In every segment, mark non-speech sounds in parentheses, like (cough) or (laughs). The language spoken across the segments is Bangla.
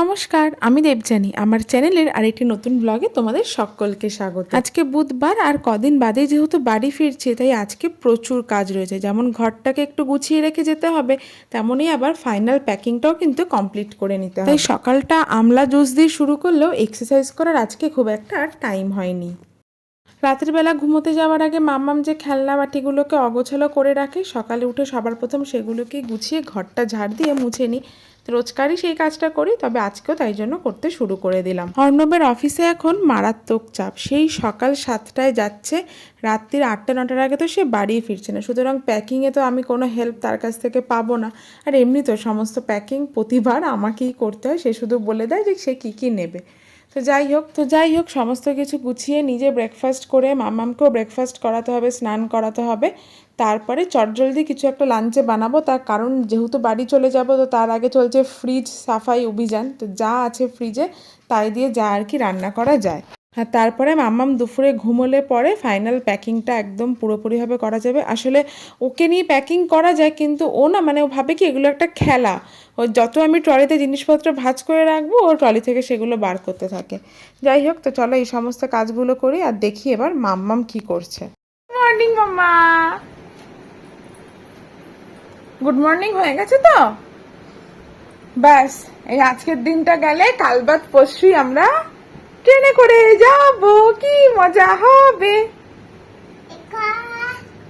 নমস্কার, আমি দেবজানি আমার চ্যানেলের আরেকটি নতুন ব্লগে তোমাদের সকলকে স্বাগত। আজকে বুধবার আর কদিন বাদে যেহেতু বাড়ি ফিরছি, তাই আজকে প্রচুর কাজ রয়েছে। যেমন ঘরটাকে একটু গুছিয়ে রেখে যেতে হবে, তেমনই আবার ফাইনাল প্যাকিংটাও কিন্তু কমপ্লিট করে নিতে হবে। তাই সকালটা আমলা জুস দিয়ে শুরু করলেও এক্সারসাইজ করার আজকে খুব একটা আর টাইম হয়নি। রাতের বেলা ঘুমোতে যাওয়ার আগে মাম্মাম যে খেলনা বাটিগুলোকে অগোছালো করে রাখে, সকালে উঠে সবার প্রথম সেগুলোকে গুছিয়ে ঘরটা ঝাড় দিয়ে মুছে নিই। রোজকারই সেই কাজটা করি, তবে আজকেও তাই জন্য করতে শুরু করে দিলাম। অর্ণবের অফিসে এখন মারাত্মক চাপ। সেই সকাল সাতটায় যাচ্ছে, রাত্রির আটটা, নটার আগে তো সে বাড়ি ফিরছে না। সুতরাং প্যাকিংয়ে তো আমি কোনো হেল্প তার কাছ থেকে পাবো না। আর এমনি তো সমস্ত প্যাকিং প্রতিবার আমাকেই করতে হয়। সে শুধু বলে দেয় যে সে কী কী নেবে। তো যাই হোক, তো যাই হোক, সমস্ত কিছু গুছিয়ে নিজে ব্রেকফাস্ট করে মামামকেও ব্রেকফাস্ট করাতে হবে, স্নান করাতে হবে। তারপরে চটজলদি কিছু একটা লাঞ্চে বানাবো। তার কারণ যেহেতু বাড়ি চলে যাব, তো তার আগে চলছে ফ্রিজ সাফাই অভিযান। তো যা আছে ফ্রিজে তাই দিয়ে যা আর কি রান্না করা যায়। আর তারপরে মাম্মাম দুপুরে ঘুমোলে পরে ফাইনাল প্যাকিংটা একদম পুরোপুরিভাবে করা যাবে। আসলে ওকে নিয়ে প্যাকিং করা যায়, কিন্তু ও না মানে ও ভাবে কি এগুলো একটা খেলা। ও যত আমি ট্রলিতে জিনিসপত্র ভাজ করে রাখব ও ট্রলি থেকে সেগুলো বার করতে থাকে। যাই হোক, তো চলো এই সমস্ত কাজগুলো করি আর দেখি এবার মাম্মাম কি করছে। মর্নিং মাম্মা। গুড মর্নিং হয়ে গেছে তো? ব্যাস, এই আজকের দিনটা গেলে কাল বাদ পরশুই আমরা ট্রেনে করে যাব, কি মজা হবে?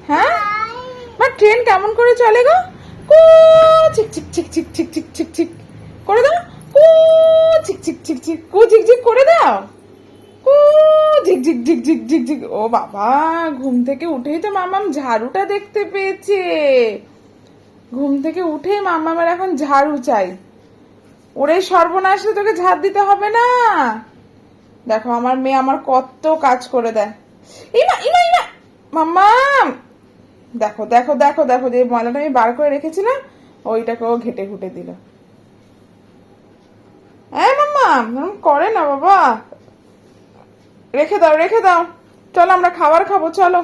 হ্যাঁ? বা ট্রেন কেমন করে চলে গো? কু চিক চিক চিক চিক চিক চিক চিক চিক করে দাও। কু চিক চিক চিক চিক কু, ঝিক ঝিক করে দাও। কু, ঝিক ঝিক ঝিক ঝিক ঝিক ঝিক। ও বাবা, ঘুম থেকে উঠেই তো মামাম ঝাড়ুটা দেখতে পেয়েছে। ঘুম থেকে উঠেই মামামের এখন ঝাড়ু চাই। ওরে সর্বনাশে তোকে ঝাড় দিতে হবে না। দেখো, আমার মেয়ে আমার কত কাজ করে দেয়। ইমা ইমা ইমা! মাম্মা! দেখো দেখো দেখো দেখো, যে ময়লাটা আমি বার করে রেখেছিলাম ওইটাকে ও ঘেটে ঘুটে দিল। হ্যাঁ মাম্মা করে না বাবা। রেখে দাও রেখে দাও। চলো, আমরা খাবার খাব, চলো।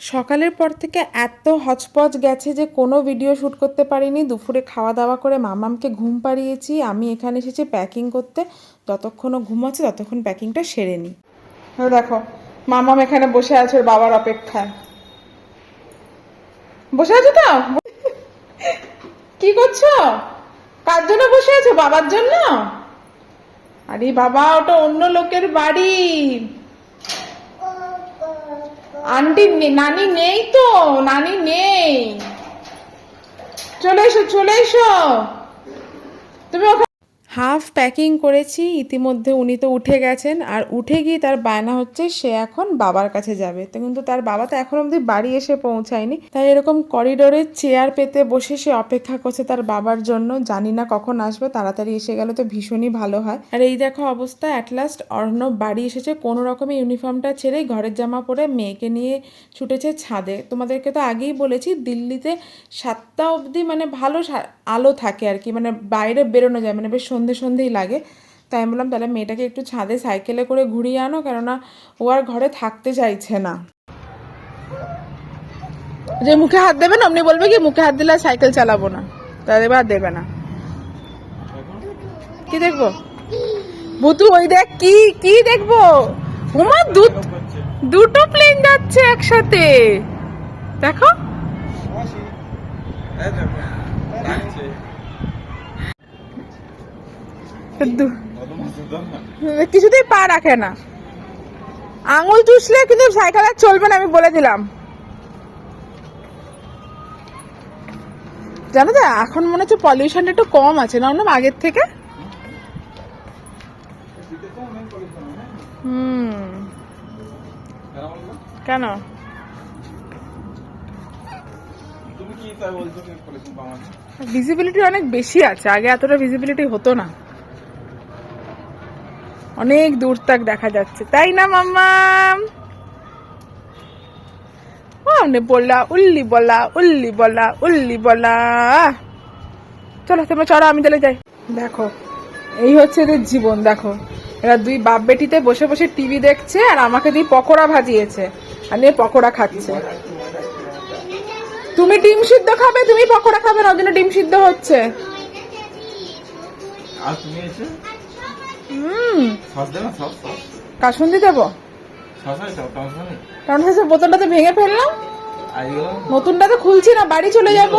সকালের পর থেকে এত হচপচ গেছে যে কোনো ভিডিও শ্যুট করতে পারিনি। দুপুরে খাওয়া দাওয়া করে মামামকে ঘুম পাড়িয়েছি। আমি এখানে এসেছি প্যাকিং করতে। যতক্ষণ ও ঘুমাচ্ছে ততক্ষণ প্যাকিংটা সেরে নিই। দেখো, মামাম এখানে বসে আছে ওর বাবার অপেক্ষায়। বসে আছো তো? কি করছ? কার জন্য বসে আছো? বাবার জন্য? আরে বাবা, ওটা অন্য লোকের বাড়ি। আন্টি নানি নেই তো নানি নেই। চলে এসো চলে এসো। তুমি ওখানে হাফ প্যাকিং করেছি, ইতিমধ্যে উনি তো উঠে গেছেন। আর উঠে গিয়ে তার বায়না হচ্ছে, সে এখন বাবার কাছে যাবে। তো কিন্তু তার বাবা তো এখন অবধি বাড়ি এসে পৌঁছায়নি। তাই এরকম করিডোরে চেয়ার পেতে বসে সে অপেক্ষা করছে তার বাবার জন্য। জানি না কখন আসবে, তাড়াতাড়ি এসে গেলে তো ভীষণই ভালো হয়। আর এই দেখো অবস্থা অ্যাট লাস্ট অর্ণব বাড়ি এসেছে। কোনো রকমে ইউনিফর্মটা ছেড়ে ঘরের জামা পরে মেয়েকে নিয়ে ছুটেছে ছাদে। তোমাদেরকে তো আগেই বলেছি, দিল্লিতে সাতটা অবধি মানে ভালো আলো থাকে আর কি মানে বাইরে বেরোনো যায় মানে বেশ সন্ধে সন্ধেই লাগে। তাই আমি বললাম, তাহলে মেয়েটাকে একটু ছাদে সাইকেলে করে ঘুরিয়ে আনো, কেননা ও আর ঘরে থাকতে চাইছে না। যে মুখে হাত দেবে না, অমনি বলবে কি, মুখে হাত দিলে সাইকেল চালাবো না। তাহলে এবার দেবে না। কি দেখব? ভুতু, ওই দেখ, কি কি দেখব? দু, দুটো প্লেন যাচ্ছে একসাথে। দেখো। কিছুতেই পা রাখে না। আঙুল চুষলে কিন্তু সাইকেল আর চলবে না আমি বলে দিলাম। জানো তো এখন মনে হচ্ছে পলিউশনটা একটু কম আছে না অন্য আগের থেকে? হুম। কেন? ভিজিবিলিটি অনেক বেশি আছে, আগে এতটা ভিজিবিলিটি হতো না। অনেক দূর তাক দেখা যাচ্ছে। তাই না মাম্মাম আমনে উল্লি বলা উল্লি বলা উল্লি বলা। চলো, তোমরা চড়ো আমি তাহলে যাই। দেখো, এই হচ্ছে এদের জীবন, দেখো। এরা দুই বাপ বেটিতে বসে বসে টিভি দেখছে আর আমাকে দিয়ে পকোড়া ভাজিয়েছে। আর নিয়ে পকোড়া খাচ্ছে। তুমি ডিম সিদ্ধ খাবে তুমি পকোড়া খাবে না ওই জন্য ডিম সিদ্ধ হচ্ছে। আর তুমি এসে? হুম। সস দেবে সস সস। কাসুন্দি দেবো কারণ হচ্ছে বোতলটা তো ভেঙে ফেললাম। নতুনটা তো খুলছি না বাড়ি চলে যাব।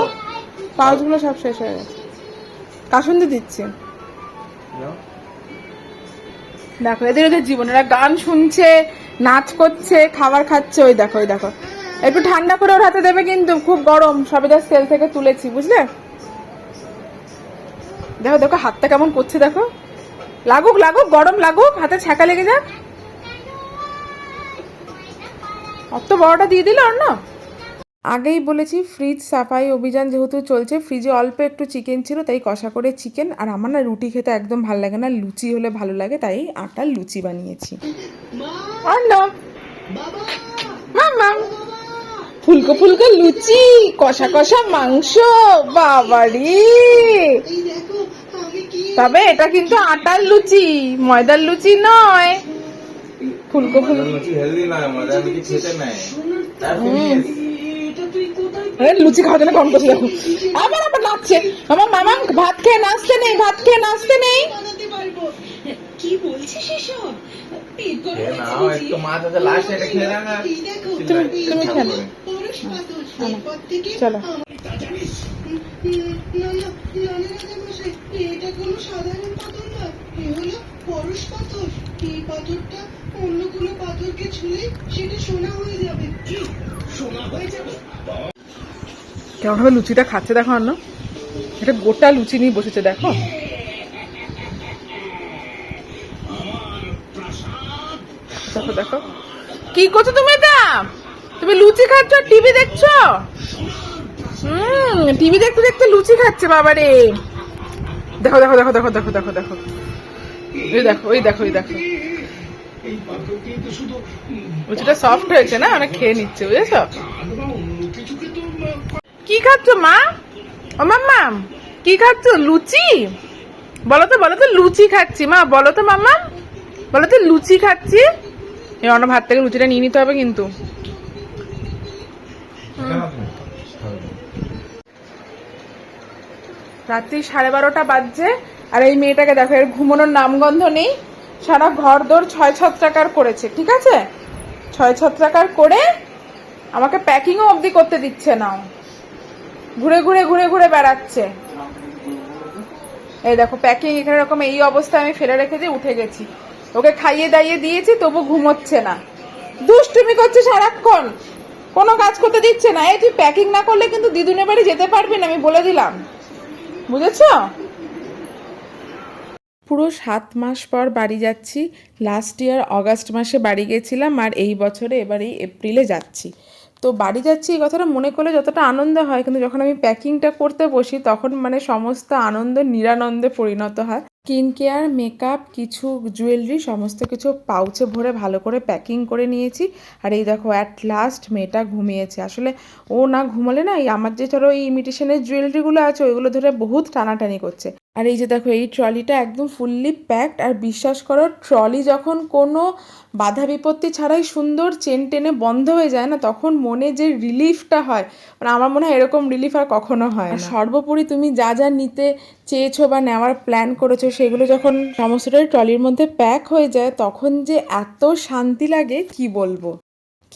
পাউচগুলো সব শেষ হয়ে গেছে। কাসুন্দি দিচ্ছি? দেখো এদের ওদের জীবন এরা গান শুনছে নাচ করছে খাবার খাচ্ছে ওই দেখো ওই দেখো। একটু ঠান্ডা করে ওর হাতে দেবে কিন্তু খুব গরম সবে যা সেল থেকে তুলেছি বুঝলে? দেখো দেখো হাতটা কেমন করছে দেখো। লাগুক লাগুক গরম লাগুক হাতে ছ্যাঁকা লেগে যাক। অত বড়টা দিয়ে দিল না আগেই বলেছি ফ্রিজ সাফাই অভিযান যেহেতু চলছে ফ্রিজে অল্প একটু চিকেন ছিল তাই কষা করে চিকেন আর আমার না রুটি খেতে একদম ভালো লাগে না লুচি হলে ভালো লাগে তাই আটার লুচি বানিয়েছি। আর না মামা। ফুলকো ফুলকো লুচি কষা কষা মাংস বাবারি। তবে এটা কিন্তু আটার লুচি ময়দার লুচি নয়। ফুলকো ফুলকো লুচি খাওয়ার জন্য কম করছে দেখো আবার আবার নাচছে আমার মামা ভাত খেয়ে নাচতে নেই ভাত খেয়ে নাচতে নেই। কি বলছিস এসব? পেট গরম হয়েছে তুমি- তুমি কেমন ভাবে লুচিটা খাচ্ছে দেখো অন্য এটা গোটা লুচি নিয়ে বসেছে, দেখো। দেখো দেখো। কি করছ তুমি এটা? তুমি লুচি খাচ্ছ টিভি দেখছ? হুম, টিভি দেখতে দেখতে লুচি খাচ্ছে বাবারে। দেখো দেখো দেখো দেখো দেখো দেখো দেখো। ওই দেখো ওই দেখো ওই দেখো। লুচিটা সফট হয়েছে না? অনেক খেয়ে নিচ্ছে, বুঝেছ? কি খাচ্ছ, মা? ও মাম্মা কি খাচ্ছ? লুচি? বলো তো বলো তো, লুচি খাচ্ছি। মা, বলো তো মাম্মা বলো তো, লুচি খাচ্ছি? এই অন্য ভাত থেকে লুচিটা নিয়ে নিতে হবে কিন্তু। রাত্রি সাড়ে বারোটা বাজছে, আর এই মেয়েটাকে দেখো, এর ঘুমানোর নামগন্ধ নেই। সারা ঘর দোর ছয় ছত্রাকার করেছে, ঠিক আছে? ছয় ছত্রাকার করে আমাকে প্যাকিংও অবধি করতে দিচ্ছে না। ঘুরে ঘুরে ঘুরে ঘুরে বেড়াচ্ছে। এই দেখো প্যাকিং এখানে এরকম এই অবস্থায় আমি ফেলে রেখে দিয়ে উঠে গেছি। ওকে খাইয়ে দাইয়ে দিয়েছি, তবু ঘুমোচ্ছে না। দুষ্টুমি করছে সারাক্ষণ। কোনো কাজ করতে দিচ্ছে না। এই তুই প্যাকিং না করলে কিন্তু দিদুনের বাড়ি যেতে পারবি না, আমি বলে দিলাম। বুঝেছ? পুরো সাত মাস পর বাড়ি যাচ্ছি। লাস্ট ইয়ার অগাস্ট মাসে বাড়ি গেছিলাম আর এই বছরে এবার এই এপ্রিলে যাচ্ছি। তো বাড়ি যাচ্ছি এই কথাটা মনে করলে যতটা আনন্দ হয়, কিন্তু যখন আমি প্যাকিংটা করতে বসি তখন মানে সমস্ত আনন্দ নিরানন্দে পরিণত হয়। স্কিন কেয়ার মেকআপ, কিছু জুয়েলারি, সমস্ত কিছু পাউচে ভরে ভালো করে প্যাকিং করে নিয়েছি। আর এই দেখো অ্যাট লাস্ট মেয়েটা ঘুমিয়েছে। আসলে ও না ঘুমালে না এই আমার যে ধরো এই ইমিটেশনের জুয়েলারিগুলো আছে, ওইগুলো ধরে বহুত টানাটানি করছে। আর এই যে দেখো এই ট্রলিটা একদম ফুললি প্যাকড আর বিশ্বাস করো ট্রলি যখন কোনো বাধা বিপত্তি ছাড়াই সুন্দর চেন টেনে বন্ধ হয়ে যায় না তখন মনে যে রিলিফটা হয় মানে আমার মনে হয় এরকম রিলিফ আর কখনো হয় না। সর্বোপরি তুমি যা যা নিতে চেয়েছো বা নেওয়ার প্ল্যান করেছ সেগুলো যখন সমস্তটাই ট্রলির মধ্যে প্যাক হয়ে যায় তখন যে এত শান্তি লাগে কি বলব?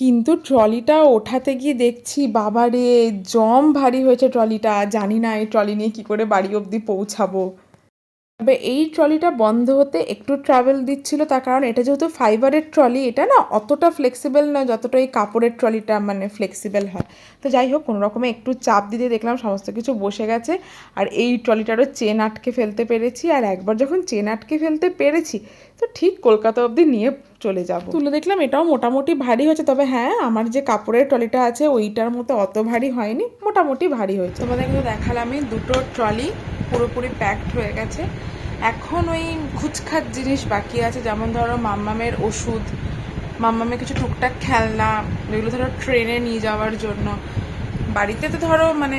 কিন্তু ট্রলিটা ওঠাতে গিয়ে দেখছি, বাবারে, জম ভারী হয়েছে ট্রলিটা। জানি না এই ট্রলি নিয়ে কী করে বাড়ি অবধি পৌঁছাবো। তবে এই ট্রলিটা বন্ধ হতে একটু ট্রাভেল দিচ্ছিল, তার কারণ এটা যেহেতু ফাইবারের ট্রলি, এটা না অতটা ফ্লেক্সিবল নয়, যতটা এই কাপড়ের ট্রলিটা মানে ফ্লেক্সিবল হয়। তো যাই হোক, কোনো রকমে একটু চাপ দিতে দেখলাম, সমস্ত কিছু বসে গেছে। আর এই ট্রলিটারও চেন আটকে ফেলতে পেরেছি। আর একবার যখন চেন আটকে ফেলতে পেরেছি, তো ঠিক কলকাতা অবধি নিয়ে চলে যাব। তুলে দেখলাম এটাও মোটামুটি ভারী হয়েছে। তবে হ্যাঁ আমার যে কাপড়ের ট্রলিটা আছে, ওইটার মতো অত ভারী হয়নি। মোটামুটি ভারী হয়েছে। তোমাদের কিন্তু দেখালামই দুটো ট্রলি পুরোপুরি প্যাকড হয়ে গেছে। এখন ওই খুচখাচ জিনিস বাকি আছে, যেমন ধরো মাম্মামের ওষুধ, মাম্মামের কিছু টুকটাক খেলনা যেগুলো ধরো ট্রেনে নিয়ে যাওয়ার জন্য। বাড়িতে তো ধরো মানে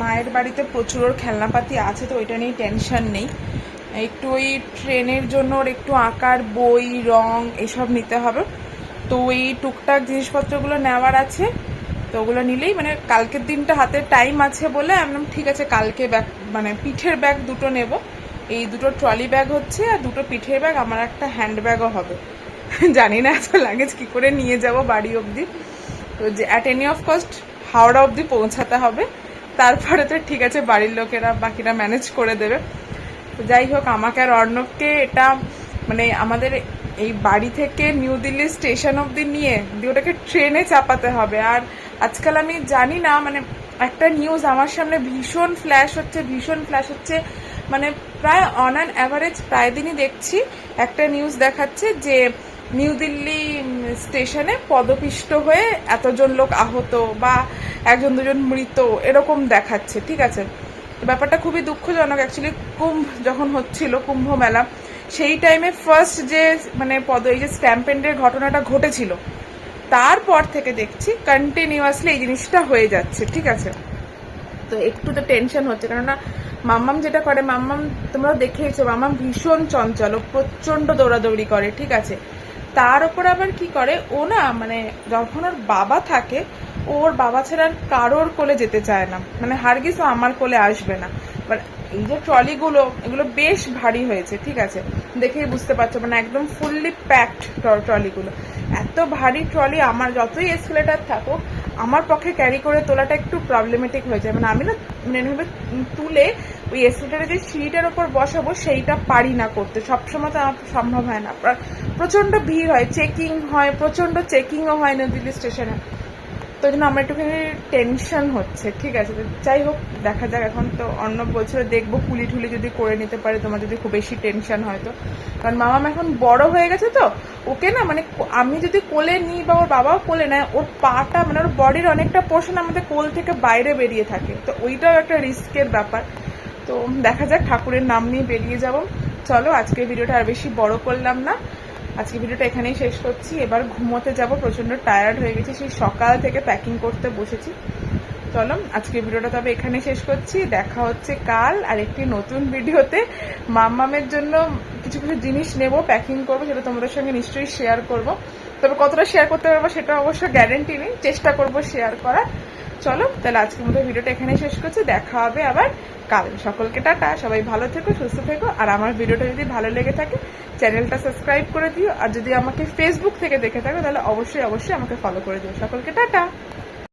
মায়ের বাড়িতে প্রচুর খেলনাপাতি আছে, তো ওইটা নিয়ে টেনশন নেই। একটু ওই ট্রেনের জন্য ওর একটু আঁকার বই, রং এসব নিতে হবে। তো ওই টুকটাক জিনিসপত্রগুলো নেওয়ার আছে। তো ওগুলো নিলেই মানে কালকের দিনটা হাতে টাইম আছে বলে আমি ঠিক আছে, কালকে ব্যাগ মানে পিঠের ব্যাগ দুটো নেব। এই দুটো ট্রলি ব্যাগ হচ্ছে আর দুটো পিঠের ব্যাগ আমার একটা হ্যান্ড ব্যাগও হবে। (laughs) জানি না এত লাগেজ কী করে নিয়ে যাব বাড়ি অবধি। তো যে at any of cost Howrah অবধি পৌঁছাতে হবে। তারপরে তো ঠিক আছে, বাড়ির লোকেরা বাকিরা ম্যানেজ করে দেবে। তো যাই হোক, আমাকে আর অর্ণবকে এটা মানে আমাদের এই বাড়ি থেকে নিউ দিল্লি স্টেশন অবধি নিয়ে, দিয়ে ওটাকে ট্রেনে চাপাতে হবে। আর আজকাল আমি জানি না মানে একটা নিউজ আমার সামনে ভীষণ ফ্ল্যাশ হচ্ছে, ভীষণ ফ্ল্যাশ হচ্ছে। মানে প্রায় অন অ্যান অ্যাভারেজ প্রায় দিনই দেখছি, একটা নিউজ দেখাচ্ছে যে নিউ দিল্লি স্টেশনে পদপিষ্ট হয়ে এতজন লোক আহত বা একজন দুজন মৃত, এরকম দেখাচ্ছে, ঠিক আছে? তো ব্যাপারটা খুবই দুঃখজনক। অ্যাকচুয়ালি কুম্ভ যখন হচ্ছিল, কুম্ভ মেলা, সেই টাইমে ফার্স্ট যে মানে পদ, এই যে স্ট্যাম্পেন্ডের ঘটনাটা ঘটেছিল, তারপর থেকে দেখছি কন্টিনিউয়াসলি এই জিনিসটা হয়ে যাচ্ছে, ঠিক আছে? তো একটু তো টেনশন হচ্ছে, কেননা মাম্মাম যেটা করে, মাম্মাম তোমরা দেখেইছো, মাম্মাম ভীষণ চঞ্চল, ও প্রচণ্ড দৌড়াদৌড়ি করে, ঠিক আছে? তার উপর আবার কি করে, ও না মানে যখন ওর বাবা থাকে ওর বাবা ছাড়া কারোর কোলে যেতে চায় না। মানে হারগিস ও আমার কোলে আসবে না। এবার এই যে ট্রলিগুলো, এগুলো বেশ ভারী হয়েছে, ঠিক আছে? দেখেই বুঝতে পারছ মানে একদম ফুললি প্যাকড ট্রলিগুলো। এত ভারী ট্রলি, আমার যতই এসকেলেটার থাকুক, আমার পক্ষে ক্যারি করে তোলাটা একটু প্রবলেমেটিক হয়ে যায়। মানে আমি না মানে এভাবে তুলে ওই এসকেলেটারে যে সিঁড়িটার ওপর বসাবো, সেইটা পারি না করতে। সবসময় তো আমার সম্ভব হয় না। প্র- প্রচণ্ড ভিড় হয় চেকিং হয় প্রচণ্ড চেকিংও হয় নদী দিল্লি স্টেশনে তো জন্য আমার একটুখানি টেনশন হচ্ছে, ঠিক আছে? যাই হোক, দেখা যাক, এখন তো অন্য বছর দেখব কুলি ঠুলি যদি করে নিতে পারে, তোমার যদি খুব বেশি টেনশন হয় তো। কারণ মামাম এখন বড় হয়ে গেছে তো, ওকে না মানে আমি যদি কোলে নিই বা ওর বাবাও কোলে নেয়, ওর পাটা মানে ওর বডির অনেকটা পোর্শন আমাদের কোল থেকে বাইরে বেরিয়ে থাকে। তো ওইটাও একটা রিস্কের ব্যাপার। তো দেখা যাক, ঠাকুরের নাম নিয়ে বেরিয়ে যাব। চলো আজকে ভিডিওটা আর বেশি বড় করলাম না। আজকে ভিডিওটা এখানেই শেষ করছি। এবার ঘুমোতে যাব প্রচণ্ড টায়ার্ড হয়ে গেছি, সেই সকাল থেকে প্যাকিং করতে বসেছি। চলো আজকে ভিডিওটা তবে এখানে শেষ করছি। দেখা হচ্ছে কাল আর একটি নতুন ভিডিওতে। মাম্মামের জন্য কিছু কিছু জিনিস নেব প্যাকিং করব, সেটা তোমাদের সঙ্গে নিশ্চয়ই শেয়ার করব। তবে কতটা শেয়ার করতে পারব সেটা অবশ্য গ্যারেন্টি নেই, চেষ্টা করব শেয়ার করার। চলো, তাহলে আজকের মতো ভিডিওটা এখানেই শেষ করছি। দেখা হবে আবার কাল। সকলকে টাটা, সবাই ভালো থেকো, সুস্থ থেকো। আর আমার ভিডিওটা যদি ভালো লেগে থাকে, চ্যানেলটা সাবস্ক্রাইব করে দিও। আর যদি আমাকে ফেসবুক থেকে দেখে থাকো, তাহলে অবশ্যই অবশ্যই আমাকে ফলো করে দিও। সকলকে টাটা!